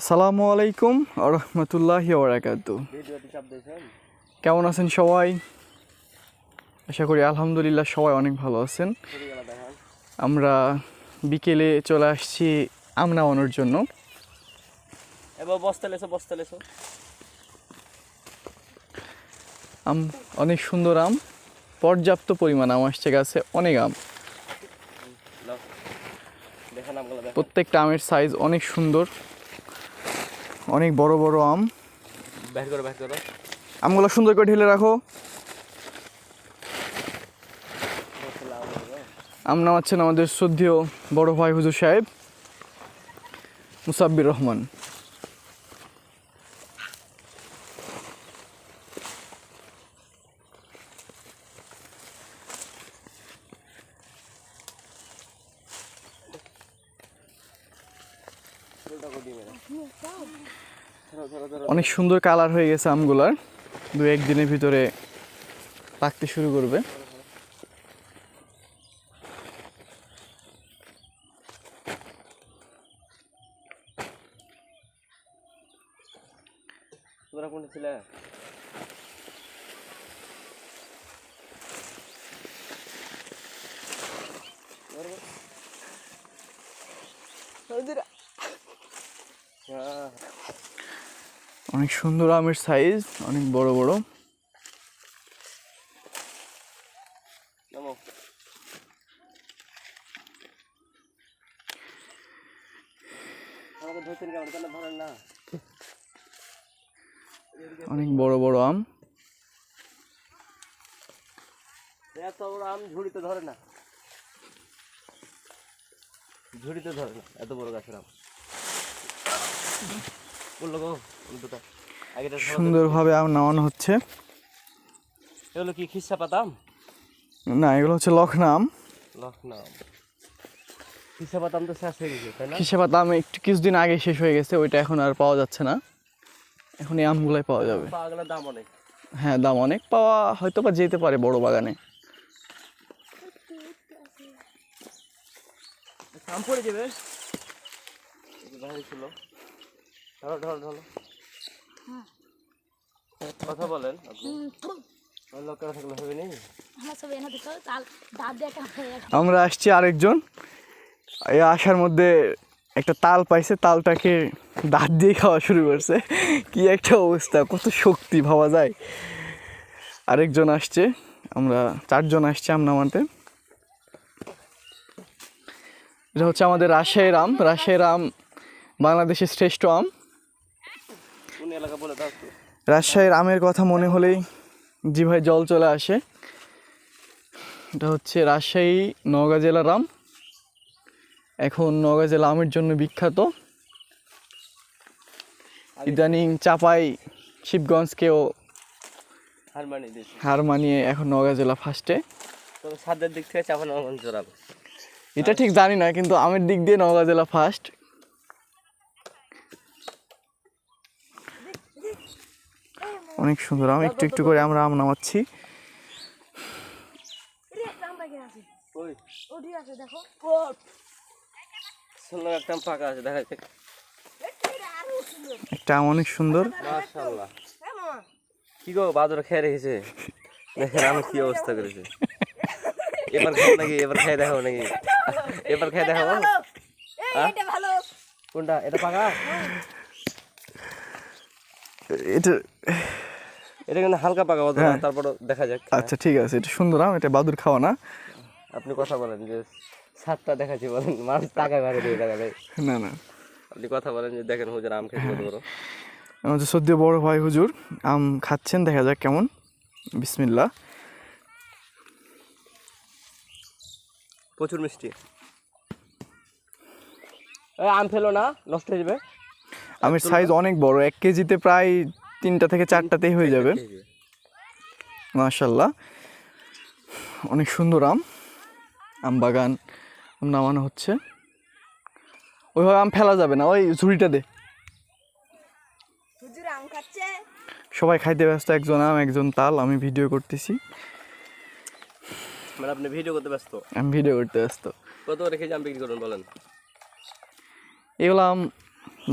আসসালামু আলাইকুম রহমতুল্লাহি ওবরাকাতু কেমন আছেন সবাই? আশা করি আলহামদুলিল্লাহ সবাই অনেক ভালো আছেন। আমরা বিকেলে চলে আসছি আম নামানোর জন্য। আম অনেক সুন্দর আম। পর্যাপ্ত পরিমাণ আম আসছে গাছে অনেক আম। প্রত্যেকটা আমের সাইজ অনেক সুন্দর। অনেক বড় বড় আম। বের করো বের করো। আমগুলো সুন্দর করে ঢেলে রাখো। আম নামাচ্ছেন আমাদের শ্রদ্ধেয় বড় ভাই হুজুর সাহেব মুসাব্বির রহমান। অনেক সুন্দর কালার হয়ে গেছে আমগুলার। দু একদিনের ভিতরে পাকতে শুরু করবে। তোমরা কোনটা ছিলে হ্যাঁ অনেক সুন্দর আমের সাইজ অনেক বড় বড়। অনেক বড় বড় আম। এত বড় আম ঝুড়িতে ধরে না। ঝুড়িতে ধরে না, এত বড় গাছের আম। সুন্দরভাবে আম নামানো হচ্ছে। এগুলো কি খিসা পাতাম না এগুলো হচ্ছে লখনা আম। লখনৌ খিসা পাতাম তো শেষ হয়ে গেছে তাই না? হিসেবে দাম একটু কিছুদিন আগে শেষ হয়ে গেছে ওইটা এখন আর পাওয়া যাচ্ছে না। এখন এই আমগুলাই পাওয়া যাবে। পাগলার দাম অনেক। হ্যাঁ দাম অনেক পাওয়া হয়তো বা যেতে পারে বড় বাগানে। আম পড়ে যাবে। ছিল। ঢলো ঢলো ঢলো কথা বলেন আমার হয়ে আমরা আসছি আরেকজন। এই আসার মধ্যে একটা তাল পাইছে তালটাকে দাঁত দিয়ে খাওয়া শুরু করছে। কি একটা অবস্থা কত শক্তি ভাবা যায়। আরেকজন আসছে আমরা চারজন আসছি আম নামাতে এটা হচ্ছে আমাদের রাজশাহীর আম রাজশাহীর আম বাংলাদেশের শ্রেষ্ঠ আম। রাজশাহীর আমের কথা মনে হলেই জিভায় জল চলে আসে। এটা হচ্ছে রাজশাহী নওগাঁ জেলার আম। এখন নওগাঁ জেলা আমের জন্য বিখ্যাত। ইদানিং চাপাই শিবগঞ্জকেও হার মানি মানিয়ে এখন নওগাঁ জেলা ফার্স্টে তবে সাদের দিক থেকে জোরাবে এটা ঠিক জানি না কিন্তু আমের দিক দিয়ে নওগাঁ জেলা ফার্স্ট অনেক সুন্দর। আম একটু একটু করে আমরা আম নামাচ্ছি। একটা আম পাখি আছে ওই ওটি আছে দেখো সুন্দর একটা আম আছে দেখা যাচ্ছে একটা অনেক সুন্দর। মাশাআল্লাহ। কি গো বাদর খেয়ে রেখেছে? দেখেন আমি কি অবস্থা করেছে। এবার খাও নাকি? এবার খেয়ে দেখাও নাকি? এবার খেয়ে দেখাবো? হ্যাঁ? কোনটা? এটা পাকা? এটা এটা কিন্তু হালকা পাকা বাদর হ্যাঁ। তারপর দেখা যাক আচ্ছা ঠিক আছে এটা সুন্দর আম এটা বাদুর খাওয়া না। আপনি কথা বলেন যে সাতটা দেখাচ্ছি বলেন মানুষ টাকা ঘরে দিয়ে টাকা দেয় না না। আপনি কথা বলেন যে দেখেন হুজুর আম খেতে কত বড়। আমাদের সদ্য বড় ভাই হুজুর আম খাচ্ছেন দেখা যাক কেমন। বিসমিল্লা প্রচুর মিষ্টি। আম ফেলো না নষ্ট হয়ে যাবে। আমের সাইজ অনেক বড় এক কেজিতে প্রায় তিনটা থেকে চারটাতেই হয়ে যাবে। মাশাল্লাহ অনেক সুন্দর আম। আম বাগান আম নামানো হচ্ছে। ওইভাবে আম ফেলা যাবে না ওই ঝুড়িটা দে। সবাই খাইতে ব্যস্ত একজন আম একজন তাল আমি ভিডিও করতেছি। মানে আপনি ভিডিও করতে ব্যস্ত? আমি ভিডিও করতে ব্যস্ত। কত রেখে আম বিক্রি করুন বলেন? এগুলো আম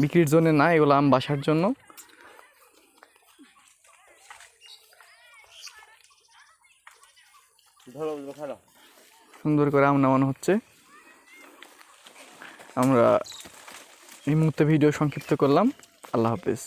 বিক্রির জন্য না এগুলো আম বাসার জন্য। সুন্দর করে আম নামানো হচ্ছে। আমরা এই মুহূর্তে ভিডিও সংক্ষিপ্ত করলাম। আল্লাহ হাফেজ।